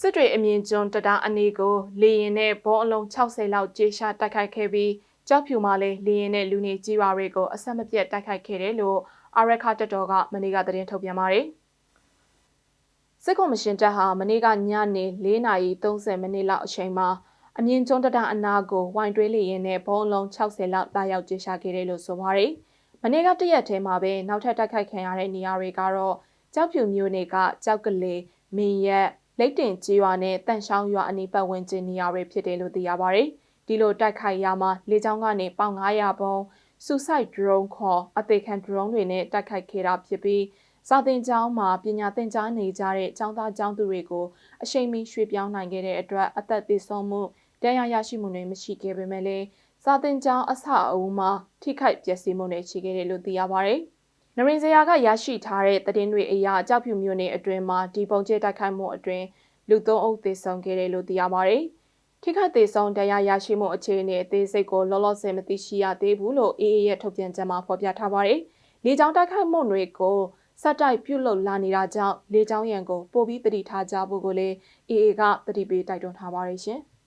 စစ်တွေအမြင့်ကျွန်းတံတားအနီးကိုလေရင်နဲ့ဘုံအလုံး60လောက်ကြေရှာတိုက်ခိုက်ခဲ့ပြီးကြောက်ဖြူမှလည်းလေရင်နဲ့လူနေကြီးပါတွေကိုအဆက်မပြတ်တိုက်ခိုက်ခဲ့တယ်လို့အာရခတက်တော်ကမနေ့ကသတင်းထုတ်ပြန်ပါတယ်။စစ်ကော်မရှင်တပ်ဟာမနေ့ကညနေ4:30မိနစ်လောက်အချိန်မှာအမြင့်ကျွန်းတံတားအနားကိုဝိုင်တွဲလေရင်နဲ့ဘုံအလုံး60လောက်တာရောက်ကြေရှာခဲ့တယ်လို့ဆိုပါတယ်။မနေ့ကတရက်ထဲမှာပဲနောက်ထပ်တိုက်ခိုက်ခံရတဲ့နေရာတွေကတော့ကြောက်ဖြူမြို့နယ်ကကြောက်ကလေးမင်းရက် လိတ်တင်ကြီးရွာနဲ့တန့်ရှောင်းရွာအနီးပတ်ဝန်းကျင်နေရာတွေဖြစ်တယ်လို့သိရပါဗျ။ဒီလိုတိုက်ခိုက်ရမှာလေကြောင်းကနေပေါင်900ပုံစူဆိုက်ဒရုန်းခေါ်အသေးခံဒရုန်းတွေနဲ့တိုက်ခိုက်ခဲ့တာဖြစ်ပြီးစာသင်ကျောင်းမှာပညာသင်ကြားနေကြတဲ့ကျောင်းသားကျောင်းသူတွေကိုအရှိန်မီရွှေ့ပြောင်းနိုင်ခဲ့တဲ့အတွက်အသက်သေဆုံးမှုတရားရရှိမှုတွေမရှိခဲ့ပေမဲ့လည်းစာသင်ကျောင်းအဆောက်အဦမှာထိခိုက်ပျက်စီးမှုတွေရှိခဲ့တယ်လို့သိရပါဗျ။ နရင်စရာကရရှိထားတဲ့သတင်းတွေအရအကြောက်ဖြူမျိုးနယ်အတွင်းမှာဒီပုံကျဲတိုက်ခိုက်မှုအတွင်းလူသုံးအုပ်သေဆုံးခဲ့တယ်လို့သိရပါတယ်။ထိခိုက်သေးဆုံးတရားရရှိမှုအခြေအနေအသေးစိတ်ကိုလောလောဆယ်မသိရှိရသေးဘူးလို့ AA ရဲ့ထုတ်ပြန်ချက်မှာဖော်ပြထားပါတယ်။လေကြောင်းတိုက်ခိုက်မှုတွေကိုစက်တိုက်ပြုတ်လုလာနေတာကြောင့်လေကြောင်းရန်ကိုပိုပြီးတတိထားကြဖို့ကိုလည်း AA ကတတိပေးတိုက်တွန်းထားပါတယ်ရှင်။